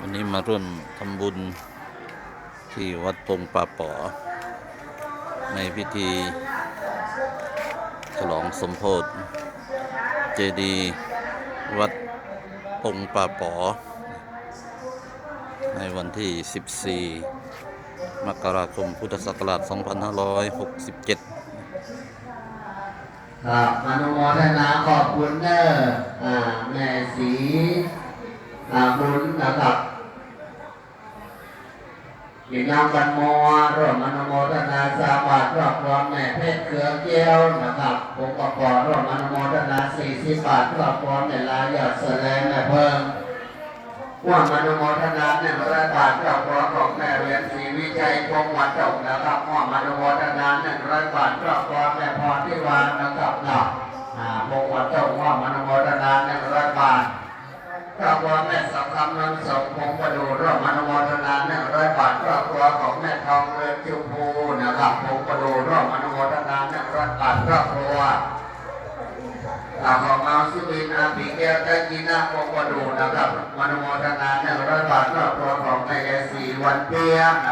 วันนี้มาร่วมทำบุญที่วัดปงป่าป๋อ ในพิธีฉลองสมโพธิเจดีย์วัดปงป่าป๋อ ในวันที่ 14 มกราคมพุทธศักราช 2567 ครับอนุโมทนาขอบคุณเด้ออ่าแม่สีอาบุญนะครับยินยามบันมอร่วมอนุโมทนาสาบาทรอบรองแม่เพชรเครือเกี้ยวนะครับผมก็ขอร่วมอนุโมทนาสี่สิบบาทรอบรองในลายยอดแสดงแม่เพิ่มร่วมนุโมทนาหนึ่งร้อยบาทรอบรองของแม่เรียนศรีวิชัยพงวัดจงนะครับร่วมนุโมทนาหนึ่งร้อยบาทรอบรอง แม่านนะครับเนาะอ่าพงศ์วัดจงร่วมอนุโมทนาหนึ่งร้อยบาทครอบครัวแม่สำคำนนสมพงประดูร่วมอนุโมทนาหนึ่งร้อยบาทครอบครัวของแม่ทองเรือนจิวภูนะครับพงประดูร่วมอนุโมทนาหนึ่งร้อยบาทครอบครัวหลักของมาสุวินอาปีแก้วได้ยินาพงศ์ประดูนะครับอนุโมทนาหนึ่งร้อยบาทครอบครัวของแม่ยายศรีวันเปียนะ